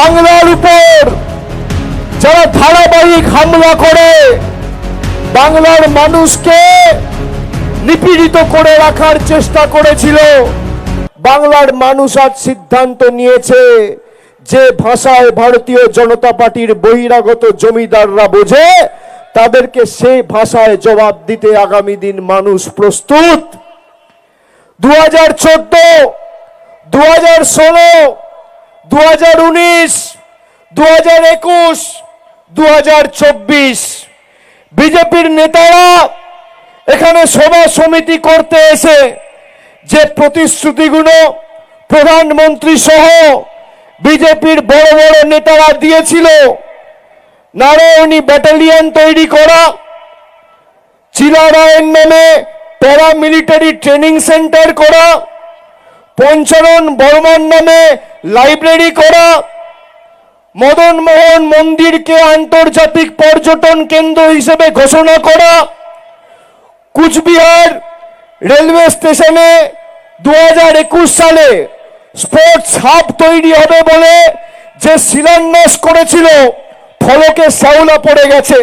বাংলার উপর যারা ধারাবাহিক হামলা করে, বাংলার মানুষকে নিপীড়িত করে রাখার চেষ্টা করেছিল। বাংলার মানুষ আজ সিদ্ধান্ত নিয়েছে যে ভাষায় ভারতীয় জনতা পার্টির বহিরাগত জমিদাররা বোঝে, তাদেরকে সেই ভাষায় জবাব দিতে আগামী দিন মানুষ প্রস্তুত। দু হাজার চোদ্দ দু হাজার ষোলো দু হাজার উনিশ দু হাজার একুশ দু হাজার চব্বিশ। বিজেপির নেতারা এখানে সভা সমিতি করতে এসে যে প্রতিশ্রুতিগুলো প্রধানমন্ত্রী সহ বিজেপির বড় বড় নেতারা দিয়েছিল, নারায়ণী ব্যাটালিয়ন তৈরি করা চিলারায়ণ নামে প্যারামিলিটারি ট্রেনিং সেন্টার করা পঞ্চানন বর্মন নামে লাইব্রেরি করা। মদন মোহন মন্দিরকে আন্তর্জাতিক পর্যটন কেন্দ্র হিসেবে ঘোষণা করা। কুচবিহার রেলওয়ে স্টেশনে দু হাজার একুশ সালে স্পোর্টস হাব তৈরি হবে বলে যে শিলান্যাস করেছিল, ফলকে শ্যাওলা পড়ে গেছে।